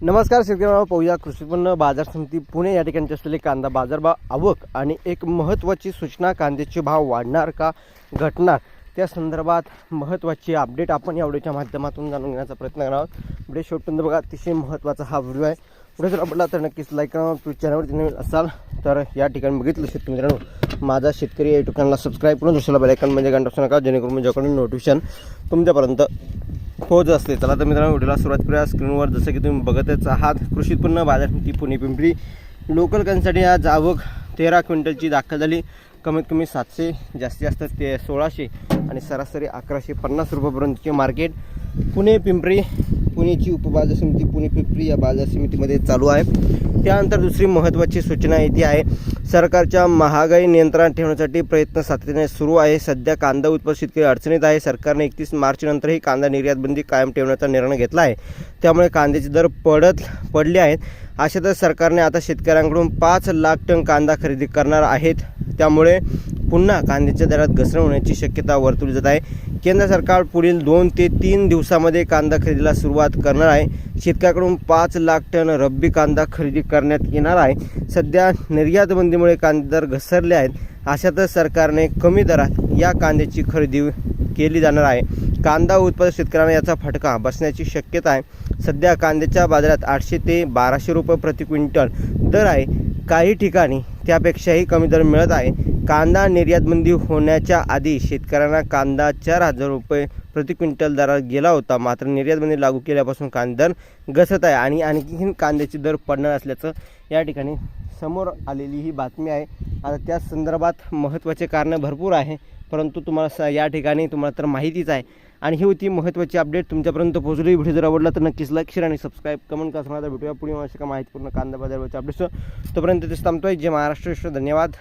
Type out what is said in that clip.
नमस्कार शेतकऱ्यांना पाहूया कृषी उत्पन्न बाजार समिती पुणे या ठिकाणी असलेले कांदा बाजारभाव आवक आणि एक महत्त्वाची सूचना कांद्याचे भाव वाढणार का घटणार? त्या संदर्भात महत्त्वाची अपडेट आपण या व्हिडिओच्या माध्यमातून जाणून घेण्याचा प्रयत्न करणार आहोत. व्हिडिओ शेवटपर्यंत बघा अतिशय महत्त्वाचा हा व्हिडिओ आहे. पुढे जर आवडला तर नक्कीच लाईक करा तुम्ही चॅनलवरती नवीन असाल तर या ठिकाणी बघितलं शेतकरी मित्रांनो माझा शेतकरी या चॅनलला सबस्क्राईब करून दुसऱ्याला बेलायकन म्हणजे घंटा नका जेणेकरून माझ्याकडून नोटिफिकेशन तुमच्यापर्यंत पोहोच असते. चला तर मित्रांनो व्हिडिओला सुरुवात करूया. स्क्रीनवर जसं की तुम्ही बघतच आहात कृषी उत्पन्न बाजार समिती पुणे पिंपरी. लोकल कांसाठी आज आवक तेरा क्विंटलची दाखल झाली. कमीत कमी सातशे जास्तीत जास्त ते सोळाशे आणि सरासरी अकराशे पन्नास रुपयापर्यंतचे मार्केट पुणे पिंपरी पुणेची उपबाजार समिती पुणे पिंपरी या बाजार समितीमध्ये चालू आहे. त्यानंतर दुसरी महत्त्वाची सूचना येथे आहे. सरकारच्या महागाई नियंत्रणात ठेवण्यासाठी प्रयत्न सातत्याने सुरू आहे. सध्या कांदा उत्पादक शेतकरी अडचणीत आहे. सरकारने एकतीस मार्चनंतरही कांदा निर्यातबंदी कायम ठेवण्याचा निर्णय घेतला आहे. त्यामुळे कांद्याचे दर पडत पडले आहेत. अशातच सरकारने आता शेतकऱ्यांकडून पाच लाख टन कांदा खरेदी करणार आहेत. त्यामुळे पुन्हा कांद्याच्या दरात घसरण होण्याची शक्यता वर्तवली जात आहे. केंद्र सरकार पुढील दोन ते तीन दिवसामध्ये कांदा खरेदीला सुरुवात करणार आहे. शेतकऱ्याकडून पाच लाख टन रब्बी कांदा खरेदी करण्यात येणार आहे. सध्या निर्यातबंदीमुळे कांदे दर घसरले आहेत. अशातच सरकारने कमी दरात या कांद्याची खरेदी केली जाणार आहे. कांदा उत्पादक शेतकऱ्यांना याचा फटका बसण्याची शक्यता आहे. सध्या कांद्याच्या बाजारात आठशे ते बाराशे रुपये प्रति क्विंटल दर आहे. काही ठिकाणी त्यापेक्षाही कमी दर मिळत आहे. कांदा निर्यातबंदी होण्याच्या आधी शेतकऱ्यांना कांदा चार हजार रुपये प्रति क्विंटल दरात गेला होता. मात्र निर्यातबंदी लागू केल्यापासून कांदा दर आहे आणि आणखीन कांद्याचे दर पडणार असल्याचं या ठिकाणी समोर आलेली ही बातमी आहे. आता त्या संदर्भात महत्त्वाचे कारणं भरपूर आहे परंतु तुम्हाला स या ठिकाणी तुम्हाला तर माहितीच आहे. आणि ही होती महत्त्वाची अपडेट. तुमच्यापर्यंत पोहोचली व्हिडिओ जर आवडला तर नक्कीच लाईक शेअर आणि सबस्क्राईब कमेंट करा. तर भेटूया पुढे अशा का माहितीपूर्ण कांदा बाजारवरच्या अपडेट्स तोपर्यंत तेच थांबतोय. जे महाराष्ट्र. धन्यवाद.